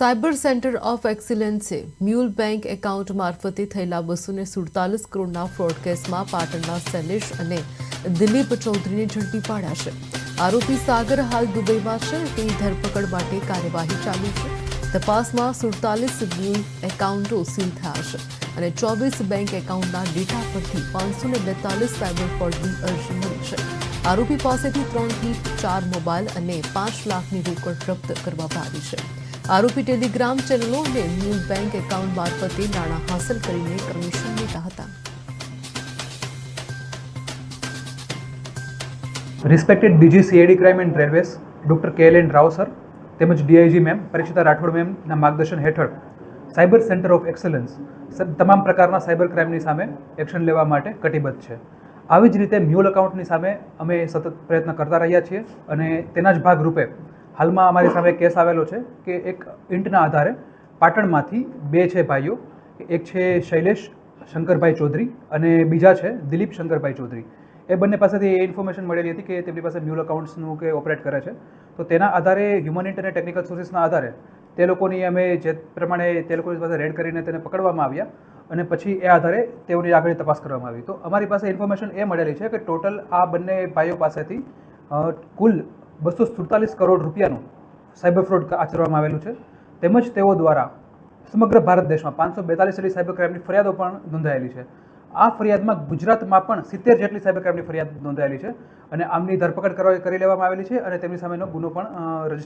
Cyber centre of એક્સિલન્સે mule bank account મારફતે થયેલા બસો ને સુડતાલીસ કરોડના ફ્રોડ કેસમાં પાટણના શૈલેષ અને દિલીપ ચૌધરીને ઝડપી પાડ્યા છે. આરોપી સાગર હાલ દુબઈમાં છે. તેની ધરપકડ માટે કાર્યવાહી ચાલુ છે. તપાસમાં સુડતાલીસ મ્યુલ એકાઉન્ટો સીલ થયા છે અને ચોવીસ બેંક એકાઉન્ટના ડેટા પરથી પાંચસો ને બેતાલીસ સાયબર ફ્રોડની અરજી મળી છે. આરોપી પાસેથી ત્રણથી ચાર મોબાઈલ અને પાંચ લાખની રોકડ જપ્ત કરવામાં આવી છે. આરોપી ટેલિગ્રામ ચેનલો અને ન્યૂઝ બેંક એકાઉન્ટ મારફતે નાણાં હાંસલ કરીને કમિશન લેતા હતા. Respected DG CID crime and railways doctor K N Rao sir તેમજ ડીઆઈજી મેમ પરીક્ષિતા રાઠોડ મેમના માર્ગદર્શન હેઠળ સાયબર સેન્ટર ઓફ એક્સલન્સ તમામ પ્રકારના સાયબર ક્રાઇમની સામે એક્શન લેવા માટે કટિબદ્ધ છે. આવી જ રીતે મ્યુલ એકાઉન્ટની સામે અમે સતત પ્રયત્ન કરતા રહ્યા છીએ અને તેના જ ભાગરૂપે હાલમાં અમારી સામે કેસ આવેલો છે કે એક ઇન્ટના આધારે પાટણમાંથી બે છે ભાઈઓ. એક છે શૈલેષ શંકરભાઈ ચૌધરી અને બીજા છે દિલીપ શંકરભાઈ ચૌધરી. એ બંને પાસેથી એ ઇન્ફોર્મેશન મળેલી હતી કે તેમની પાસે મ્યુલ અકાઉન્ટ્સનું કે ઓપરેટ કરે છે. તો તેના આધારે હ્યુમન ઇન્ટ અને ટેકનિકલ સોર્સિસના આધારે તે લોકોની અમે જે પ્રમાણે તે લોકોની પાસે રેડ કરીને તેને પકડવામાં આવ્યા અને પછી એ આધારે તેઓની આગળની તપાસ કરવામાં આવી. તો અમારી પાસે ઇન્ફોર્મેશન એ મળેલી છે કે ટોટલ આ બંને ભાઈઓ પાસેથી કુલ બસો સુડતાલીસ કરોડ રૂપિયાનું સાયબર ફ્રોડ આચરવામાં આવેલું છે. તેમજ તેઓ દ્વારા સમગ્ર ભારત દેશમાં પાંચસો બેતાલીસ જેટલી સાયબર ક્રાઇમની ફરિયાદો પણ નોંધાયેલી છે. આ ફરિયાદમાં ગુજરાતમાં પણ સિત્તેર જેટલી સાયબર ક્રાઇમની ફરિયાદ નોંધાયેલી છે અને આમની ધરપકડ કરવા કરી લેવામાં આવેલી છે અને તેમની સામેનો ગુનો પણ રજિસ્ટર